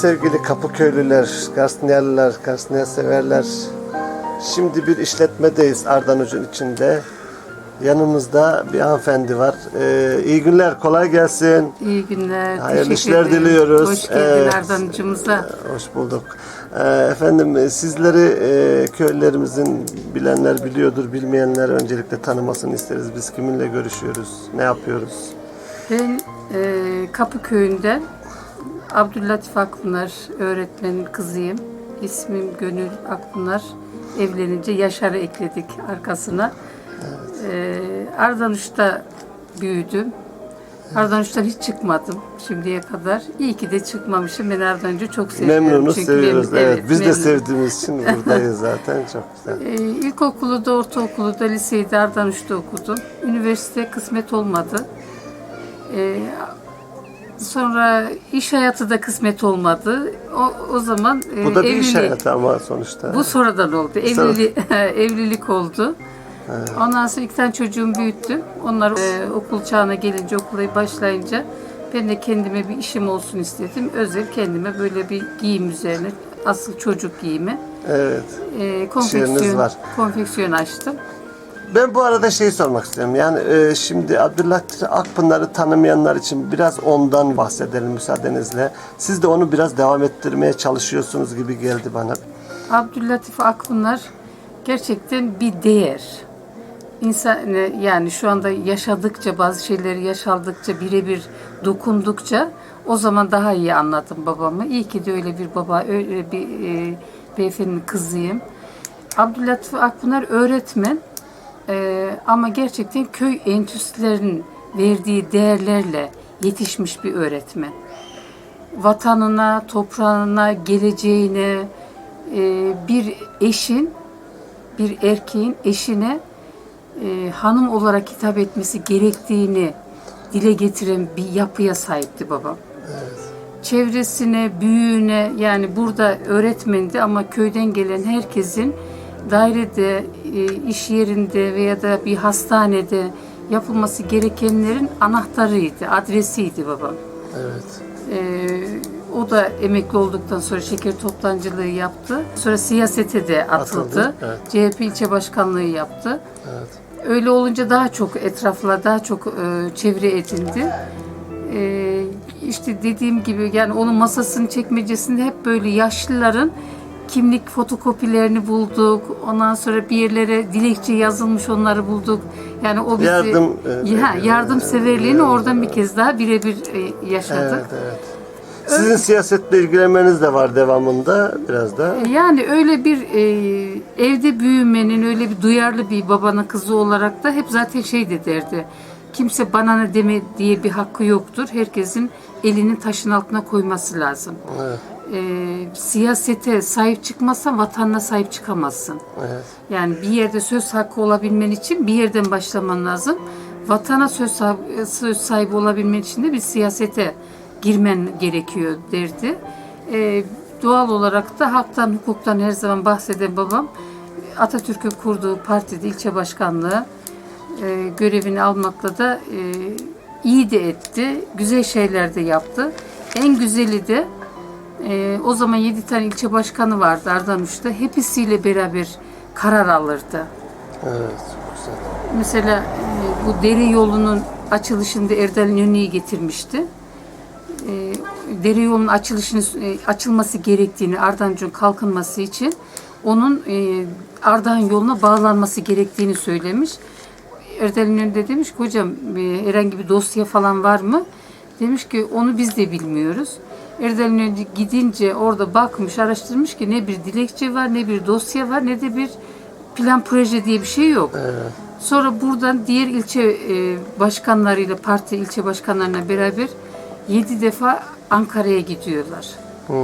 Sevgili Kapıköylüler, Garsniyerliler, Garsniyer severler. Şimdi bir işletmedeyiz Ardanuc'un içinde. Yanımızda bir hanımefendi var. Ee, iyi günler, kolay gelsin. İyi günler. Hayırlı teşekkür işler ederim. diliyoruz. Hoş geldin Evet. Ardancımıza. Hoş bulduk. Ee, efendim sizleri e, köylülerimizin bilenler biliyordur, bilmeyenler öncelikle tanımasını isteriz. Biz kiminle görüşüyoruz, ne yapıyoruz? Ben e, Kapıköy'ünden Abdüllatif Akpınar öğretmenin kızıyım. İsmim Gönül Akpınar. Evlenince Yaşar'ı ekledik arkasına. E, Ardanuş'ta büyüdüm. Ardanuş'tan hiç çıkmadım şimdiye kadar. İyi ki de çıkmamışım. Ben Ardanuç'u çok seviyorum. Memnunuz, Çünkü seviyoruz. benim- evet, biz de memnunum. sevdiğimiz için buradayız zaten. Çok güzel. Ee, İlkokulu da, ortaokulu da, liseyi de Ardanuş'ta okudum. Üniversite kısmet olmadı. Ee, sonra iş hayatı da kısmet olmadı. O, o zaman e, Bu da bir iş evliliği- hayatı ama sonuçta. Bu sonradan oldu. Evlili, evlilik oldu. Ondan sonra iki tane çocuğumu büyüttüm. Onlar e, okul çağına gelince, okula başlayınca ben de kendime bir işim olsun istedim. Özel kendime böyle bir giyim üzerine, asıl çocuk giyimi Evet. e, konfeksiyon, var. konfeksiyon açtım. Ben bu arada şeyi sormak istiyorum. Yani e, şimdi Abdullah Akpınar'ı tanımayanlar için biraz ondan bahsedelim müsaadenizle. Siz de onu biraz devam ettirmeye çalışıyorsunuz gibi geldi bana. Abdüllatif Akpınar gerçekten bir değer. İnsan yani şu anda yaşadıkça bazı şeyleri yaşaldıkça birebir dokundukça o zaman daha iyi anladım babamı. İyi ki de öyle bir baba, öyle bir e, beyefendinin kızıyım. Abdüllatif Akpınar öğretmen e, ama gerçekten köy enstitülerinin verdiği değerlerle yetişmiş bir öğretmen vatanına, toprağına, geleceğine, e, bir eşin, bir erkeğin eşine e, hanım olarak hitap etmesi gerektiğini dile getiren bir yapıya sahipti babam. Çevresine, büyüğüne yani burada öğretmendi ama köyden gelen herkesin dairede, iş yerinde veya da bir hastanede yapılması gerekenlerin anahtarıydı, adresiydi babam. Evet. Ee, o da emekli olduktan sonra şeker toptancılığı yaptı. Sonra siyasete de atıldı. Atıldı, evet. CHP ilçe başkanlığı yaptı. Evet. Öyle olunca daha çok etrafla daha çok e, çevre edindi. E, işte dediğim gibi yani onun masasının çekmecesinde hep böyle yaşlıların kimlik fotokopilerini bulduk. Ondan sonra bir yerlere dilekçe yazılmış onları bulduk. Yani o bizi Yardım, e, ya, yardımseverliğini oradan bir kez daha birebir e, yaşadık. Evet, evet. Sizin siyasetle ilgilenmeniz de var devamında biraz da. Yani öyle bir e, evde büyümenin öyle bir duyarlı bir babanın kızı olarak da hep zaten şey de derdi. Kimse bana ne deme diye bir hakkı yoktur. Herkesin elini taşın altına koyması lazım. Evet. E, siyasete sahip çıkmazsan vatanına sahip çıkamazsın. Evet. Yani bir yerde söz hakkı olabilmen için bir yerden başlaman lazım. Vatana söz sahibi, söz sahibi olabilmen için de bir siyasete girmen gerekiyor derdi. Ee, doğal olarak da haktan, hukuktan her zaman bahseden babam Atatürk'ün kurduğu partide ilçe başkanlığı e, görevini almakla da e, iyi de etti. Güzel şeyler de yaptı. En güzeli de e, o zaman 7 tane ilçe başkanı vardı Ardanuş'ta. Hepsiyle beraber karar alırdı. Evet. Güzel. Mesela e, bu dere yolunun açılışında Erdal İnönü'yü getirmişti. E, dere yolunun açılışını e, açılması gerektiğini, Ardancık'ın kalkınması için onun e, Ardahan yoluna bağlanması gerektiğini söylemiş. Erdal İnönü de demiş ki hocam e, herhangi bir dosya falan var mı? Demiş ki onu biz de bilmiyoruz. İnönü gidince orada bakmış, araştırmış ki ne bir dilekçe var, ne bir dosya var, ne de bir plan proje diye bir şey yok. Evet. Sonra buradan diğer ilçe e, başkanlarıyla, parti ilçe başkanlarına beraber yedi defa Ankara'ya gidiyorlar. Hmm,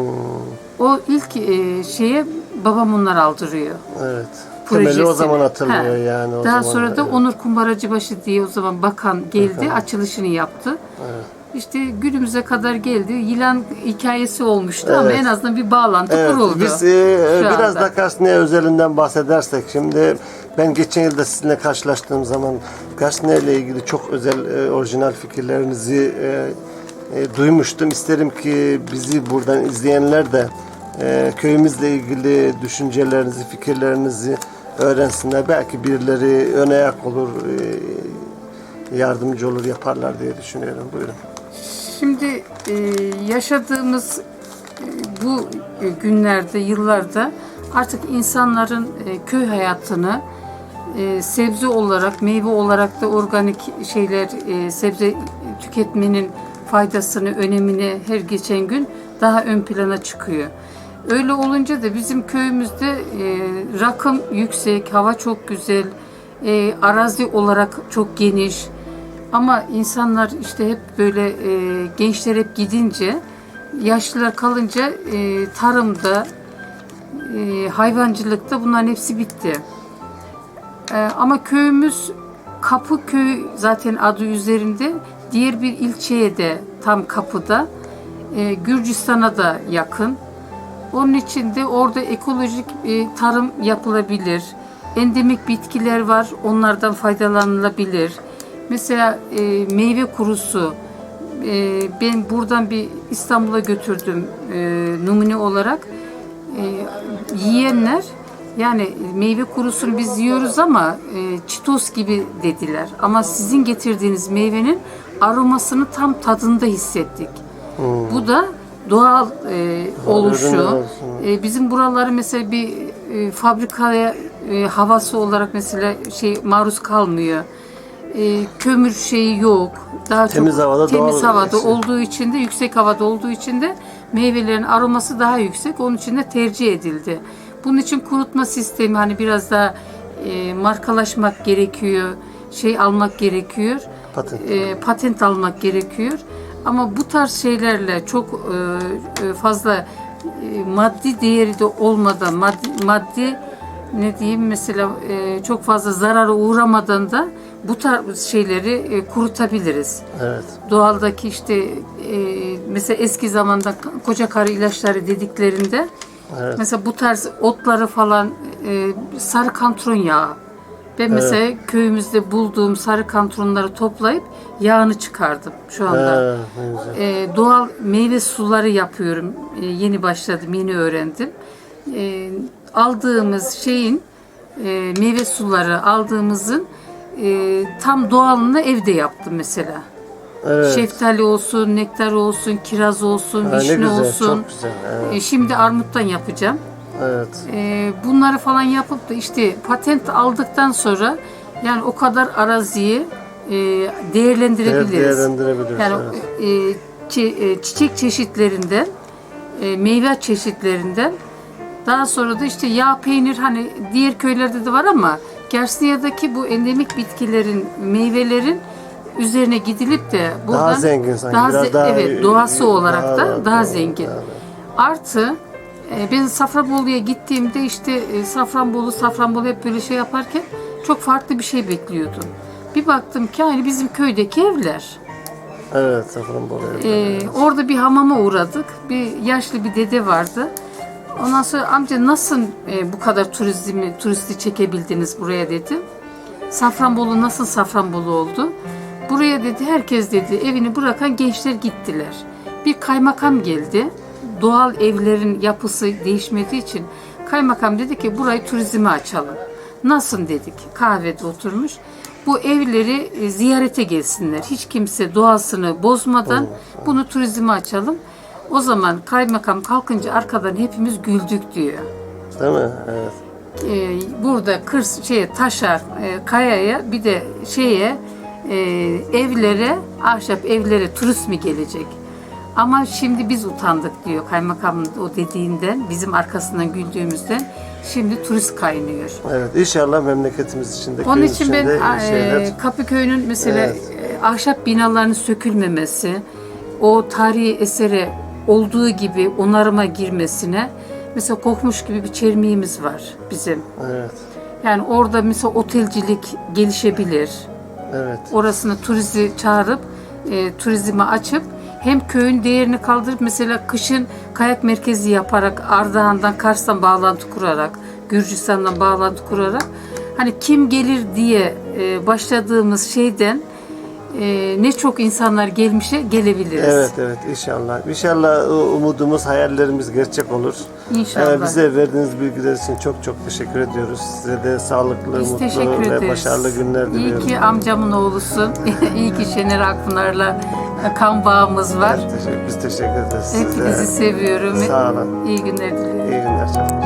O ilk e, şeye babam onlar aldırıyor. evet. Temeli o projesini. zaman atılıyor Ha. yani. O Daha zaman, sonra da evet. Onur Kumbaracıbaşı diye o zaman bakan geldi, açılışını yaptı. Evet. İşte günümüze kadar geldi. Yılan hikayesi olmuştu ama Evet. en azından bir bağlantı Evet, kuruldu. biz e, şu biraz anda. da Garsniye özelinden bahsedersek şimdi ben geçen yılda sizinle karşılaştığım zaman Garsniye ile ilgili çok özel e, orijinal fikirlerinizi e, e, duymuştum. İsterim ki bizi buradan izleyenler de e, köyümüzle ilgili düşüncelerinizi, fikirlerinizi öğrensinler. Belki birileri öne ayak olur, e, yardımcı olur, yaparlar diye düşünüyorum. Buyurun. Şimdi e, yaşadığımız e, bu e, günlerde, yıllarda artık insanların e, köy hayatını e, sebze olarak, meyve olarak da organik şeyler, e, sebze tüketmenin faydasını, önemini her geçen gün daha ön plana çıkıyor. Öyle olunca da bizim köyümüzde e, rakım yüksek, hava çok güzel, e, arazi olarak çok geniş. Ama insanlar işte hep böyle e, gençler hep gidince, yaşlılar kalınca e, tarımda, e, hayvancılıkta bunların hepsi bitti. E, ama köyümüz Kapıköy zaten adı üzerinde. Diğer bir ilçeye de tam kapıda. E, Gürcistan'a da yakın. Onun için de orada ekolojik e, tarım yapılabilir. Endemik bitkiler var, onlardan faydalanılabilir. Mesela e, meyve kurusu, e, ben buradan bir İstanbul'a götürdüm e, numune olarak. E, yiyenler yani meyve kurusunu biz yiyoruz ama e, çitos gibi dediler. Ama sizin getirdiğiniz meyvenin aromasını tam tadında hissettik. Bu da doğal e, oluşu. E, bizim buraları mesela bir e, fabrikaya e, havası olarak mesela şey maruz kalmıyor. E, kömür şeyi yok. Daha Temiz çok havada, temiz doğal havada şey. olduğu için de yüksek havada olduğu için de meyvelerin aroması daha yüksek. Onun için de tercih edildi. Bunun için kurutma sistemi hani biraz daha e, markalaşmak gerekiyor. Şey almak gerekiyor. Patent. E, patent almak gerekiyor. Ama bu tarz şeylerle çok e, e, fazla e, maddi değeri de olmadan maddi, maddi ne diyeyim mesela e, çok fazla zarara uğramadan da bu tarz şeyleri e, kurutabiliriz. Evet. Doğaldaki işte e, mesela eski zamanda koca karı ilaçları dediklerinde Evet. mesela bu tarz otları falan e, sarı kantron yağı. Ben mesela köyümüzde bulduğum sarı kantronları toplayıp yağını çıkardım şu anda. Güzel. E, doğal meyve suları yapıyorum. E, yeni başladım, yeni öğrendim. E, aldığımız şeyin e, meyve suları aldığımızın e, tam doğalını evde yaptım mesela. Evet. Şeftali olsun, nektar olsun, kiraz olsun, Ha, ne vişne güzel, olsun. çok güzel. Evet. E, şimdi armuttan yapacağım. evet. E, bunları falan yapıp da işte patent aldıktan sonra yani o kadar araziyi e, değerlendirebiliriz. Değerlendirebiliriz. Yani evet. e, çi- e, çiçek çeşitlerinden, e, meyve çeşitlerinden, daha sonra da işte yağ peynir hani diğer köylerde de var ama Gersniya'daki bu endemik bitkilerin, meyvelerin üzerine gidilip de buradan daha zengin sanki. daha biraz ze- daha evet doğası olarak da daha, daha- zengin. daha- Artı e, ben Safranbolu'ya gittiğimde işte e, Safranbolu Safranbolu hep böyle şey yaparken çok farklı bir şey bekliyordum. Bir baktım ki aynı bizim köydeki evler. Evet, Safranbolu. Ee, orada bir hamama uğradık. Bir yaşlı bir dede vardı. Ondan sonra amca nasıl e, bu kadar turizmi turisti çekebildiniz buraya dedi. Safranbolu nasıl Safranbolu oldu? Buraya dedi herkes dedi evini bırakan gençler gittiler. Bir kaymakam geldi. Doğal evlerin yapısı değişmediği için kaymakam dedi ki burayı turizme açalım. Nasıl dedik? Kahvede oturmuş. Bu evleri e, ziyarete gelsinler. Hiç kimse doğasını bozmadan bunu turizme açalım. O zaman kaymakam kalkınca arkadan hepimiz güldük diyor. Değil mi? Evet. Ee, burada kır şeye taşar e, kayaya bir de şeye e, evlere ahşap evlere turist mi gelecek? Ama şimdi biz utandık diyor kaymakamın o dediğinden bizim arkasından güldüğümüzden şimdi turist kaynıyor. Evet. İnşallah memleketimiz için de Onun için ben e, şeyler Kapıköy'ün mesela Evet. e, ahşap binaların sökülmemesi, o tarihi esere olduğu gibi onarıma girmesine mesela kokmuş gibi bir çermiğimiz var bizim. Evet. Yani orada mesela otelcilik gelişebilir. Evet. Orasını turizi çağırıp e, turizme açıp hem köyün değerini kaldırıp mesela kışın kayak merkezi yaparak Ardahan'dan Kars'tan bağlantı kurarak Gürcistan'dan bağlantı kurarak hani kim gelir diye e, başladığımız şeyden e, ne çok insanlar gelmişe gelebiliriz. Evet evet inşallah. İnşallah umudumuz, hayallerimiz gerçek olur. İnşallah. Ee, bize verdiğiniz bilgiler için çok çok teşekkür ediyoruz. Size de sağlıklı, Biz mutlu ve başarılı günler İyi diliyorum. ki amcamın oğlusun. İyi ki Şener Akpınar'la kan bağımız var. Evet, teşekkür- biz teşekkür ederiz. Hepinizi Size seviyorum. sağ olun. İyi günler diliyorum. İyi günler. canım.